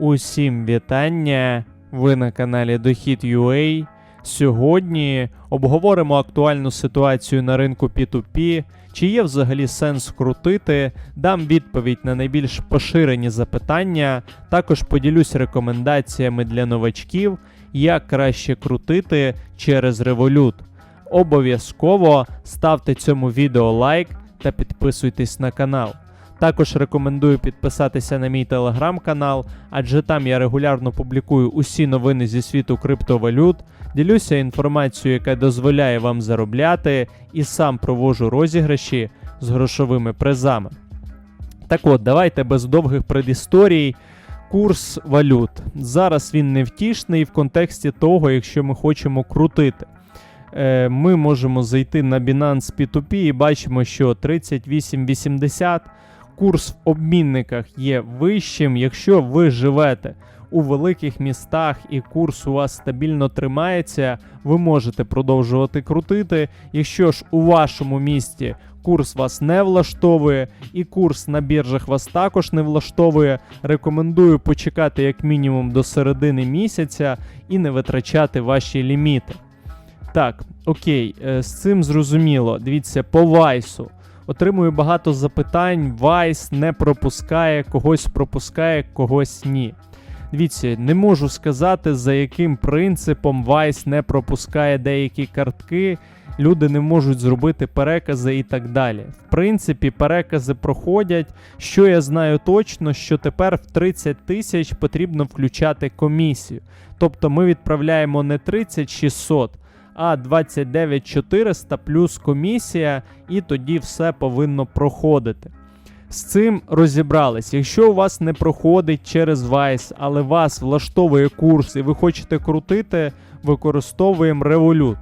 Усім вітання! Ви на каналі Дохід.ua. Сьогодні обговоримо актуальну ситуацію на ринку P2P, чи є взагалі сенс крутити, дам відповідь на найбільш поширені запитання, також поділюсь рекомендаціями для новачків, як краще крутити через Revolut. Обов'язково ставте цьому відео лайк та підписуйтесь на канал. Також рекомендую підписатися на мій телеграм-канал, адже там я регулярно публікую усі новини зі світу криптовалют, ділюся інформацією, яка дозволяє вам заробляти, і сам провожу розіграші з грошовими призами. Так от, давайте без довгих предісторій. Курс валют. Зараз він невтішний в контексті того, якщо ми хочемо крутити. Е, Ми можемо зайти на Binance P2P і бачимо, що 38,80 курс в обмінниках є вищим. Якщо ви живете у великих містах і курс у вас стабільно тримається, ви можете продовжувати крутити. Якщо ж у вашому місті курс вас не влаштовує, і курс на біржах вас також не влаштовує, рекомендую почекати як мінімум до середини місяця і не витрачати ваші ліміти. Так, окей, е, з цим зрозуміло. Дивіться, по Вайсу. Отримую багато запитань. Вайс не пропускає, когось пропускає, когось ні. Дивіться, не можу сказати, за яким принципом Вайс не пропускає деякі картки. Люди не можуть зробити перекази і так далі. В принципі, перекази проходять. Що я знаю точно, що тепер в 30 тисяч потрібно включати комісію. Тобто ми відправляємо не 30 600, а 29 400 плюс комісія, і тоді все повинно проходити. З цим розібрались. Якщо у вас не проходить через Vice, але вас влаштовує курс і ви хочете крутити, використовуємо Revolut.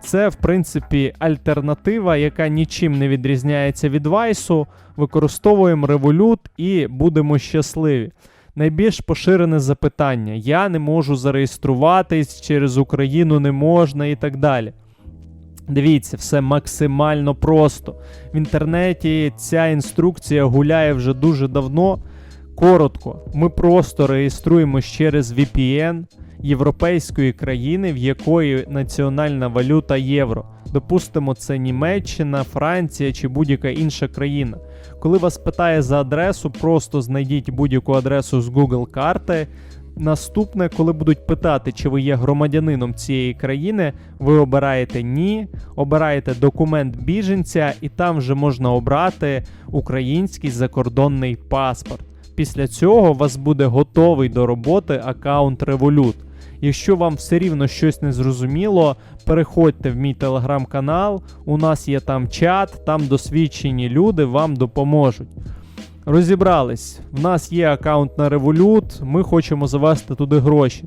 Це, в принципі, альтернатива, яка нічим не відрізняється від Vice. Використовуємо Revolut і будемо щасливі. Найбільш поширене запитання: я не можу зареєструватись через Україну не можна і так далі. Дивіться, все максимально просто. В інтернеті ця інструкція гуляє вже дуже давно. Коротко, ми просто реєструємось через VPN європейської країни, в якої національна валюта євро. Допустимо, це Німеччина, Франція чи будь-яка інша країна. Коли вас питає за адресу, просто знайдіть будь-яку адресу з Google карти. Наступне, коли будуть питати, чи ви є громадянином цієї країни, ви обираєте ні, обираєте документ біженця, і там вже можна обрати український закордонний паспорт. Після цього у вас буде готовий до роботи аккаунт Revolut. Якщо вам все рівно щось не зрозуміло, переходьте в мій телеграм-канал, у нас є там чат, там досвідчені люди вам допоможуть. Розібрались, в нас є аккаунт на Revolut, ми хочемо завести туди гроші.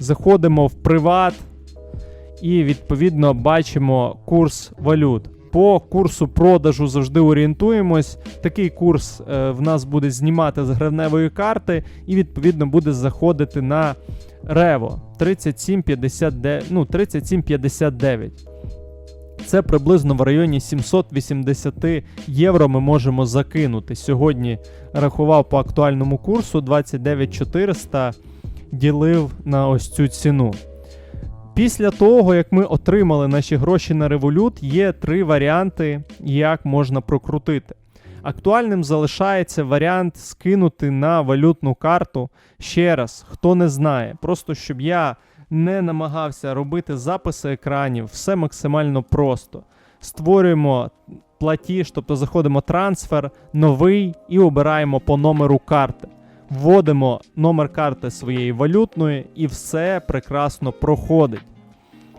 Заходимо в приват і відповідно бачимо курс валют. По курсу продажу завжди орієнтуємось. Такий курс е, в нас буде знімати з гривневої карти, і відповідно буде заходити на Рево 37,59. Ну, 37,59. Це приблизно в районі 780 євро ми можемо закинути. Сьогодні рахував по актуальному курсу 29400 ділив на ось цю ціну. Після того, як ми отримали наші гроші на Revolut, є три варіанти, як можна прокрутити. Актуальним залишається варіант скинути на валютну карту. Ще раз, хто не знає, просто щоб я не намагався робити записи екранів, все максимально просто. Створюємо платіж, тобто заходимо трансфер, новий і обираємо по номеру карти. Вводимо номер карти своєї валютної і все прекрасно проходить.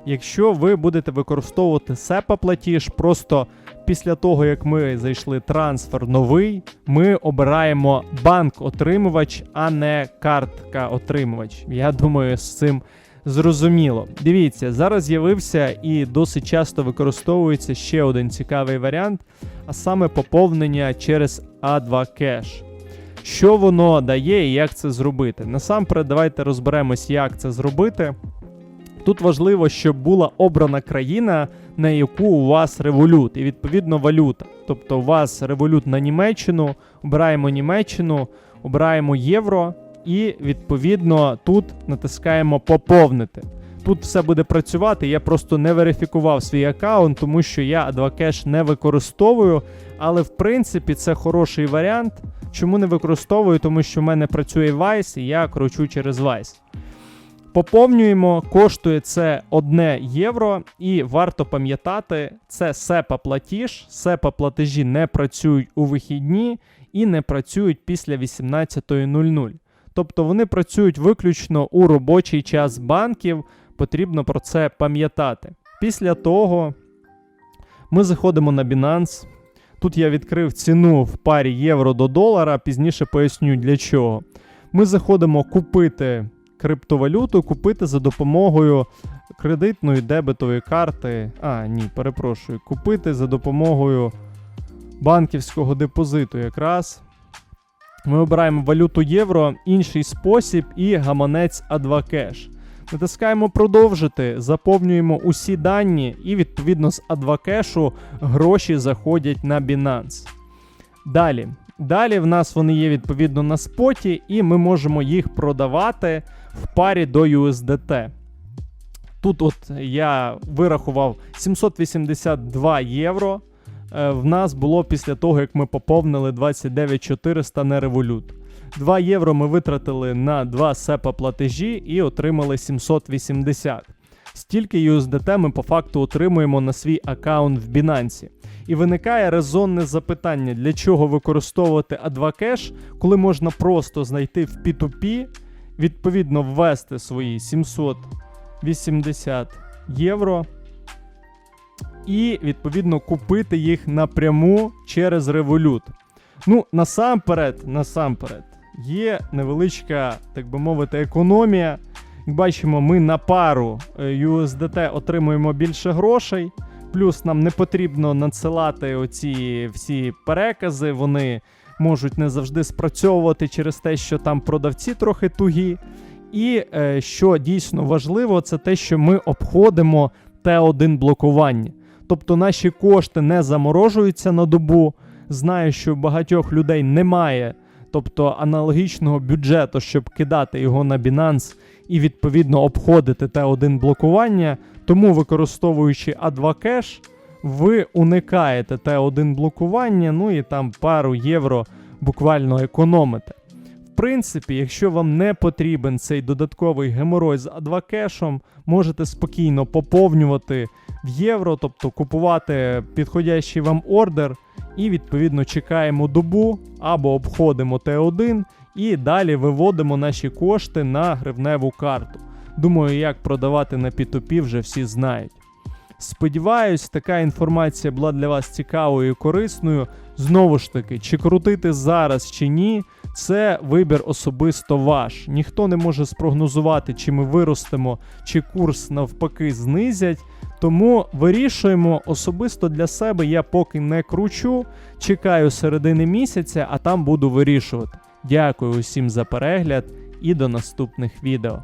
Якщо ви будете використовувати SEPA платіж, просто після того, як ми зайшли трансфер новий, ми обираємо банк-отримувач, а не картка-отримувач. Я думаю, з цим зрозуміло. Дивіться, зараз з'явився і досить часто використовується ще один цікавий варіант, а саме поповнення через A2 Cash. Що воно дає і як це зробити? Насамперед, давайте розберемось, як це зробити. Тут важливо, щоб була обрана країна, на яку у вас револют, і відповідно валюта. Тобто у вас револют на Німеччину, обираємо Німеччину, обираємо євро, і відповідно тут натискаємо поповнити. Тут все буде працювати. Я просто не верифікував свій аккаунт, тому що я Advocash не використовую. Але в принципі це хороший варіант. Чому не використовую? Тому що в мене працює Vice і я кручу через Vice. Поповнюємо, коштує це 1 євро, і варто пам'ятати, це SEPA платіж. SEPA платежі не працюють у вихідні і не працюють після 18.00. Тобто вони працюють виключно у робочий час банків, потрібно про це пам'ятати. Після того ми заходимо на Binance. Тут я відкрив ціну в парі євро до долара, пізніше поясню для чого. Ми заходимо купити криптовалюту, купити за допомогою кредитної дебетової карти. А, ні, перепрошую, купити за допомогою банківського депозиту якраз. Ми обираємо валюту євро, інший спосіб і гаманець Advocash. Натискаємо продовжити, заповнюємо усі дані, і відповідно з Advocash гроші заходять на Binance. Далі. Далі в нас вони є відповідно на споті, і ми можемо їх продавати в парі до USDT. Тут от я вирахував 782 євро. Е, В нас було після того, як ми поповнили 29400 на Revolut. 2 євро ми витратили на 2 сепа платежі і отримали 780. Стільки USDT ми по факту отримуємо на свій аккаунт в Binance. І виникає резонне запитання, для чого використовувати Advocash, коли можна просто знайти в P2P, відповідно ввести свої 780 євро і відповідно купити їх напряму через Revolut. Ну, насамперед, насамперед, є невеличка, так би мовити, економія. Як бачимо, ми на пару е, USDT отримуємо більше грошей. Плюс нам не потрібно надсилати оці всі перекази, вони можуть не завжди спрацьовувати через те, що там продавці трохи тугі. І е, що дійсно важливо, це те, що ми обходимо Т1 блокування. Тобто наші кошти не заморожуються на добу. Знаю, що багатьох людей немає, тобто аналогічного бюджету, щоб кидати його на Binance і відповідно обходити Т1 блокування. Тому, використовуючи Advocash, ви уникаєте Т1 блокування, ну і там пару євро буквально економите. В принципі, якщо вам не потрібен цей додатковий геморой з Advocash, можете спокійно поповнювати в євро, тобто купувати підходящий вам ордер, і відповідно чекаємо добу або обходимо Т1 і далі виводимо наші кошти на гривневу карту. Думаю, як продавати на P2P вже всі знають. Сподіваюсь, така інформація була для вас цікавою і корисною. Знову ж таки, чи крутити зараз чи ні, це вибір особисто ваш. Ніхто не може спрогнозувати, чи ми виростемо, чи курс навпаки знизять. Тому вирішуємо особисто для себе. Я поки не кручу, чекаю середини місяця, а там буду вирішувати. Дякую усім за перегляд і до наступних відео.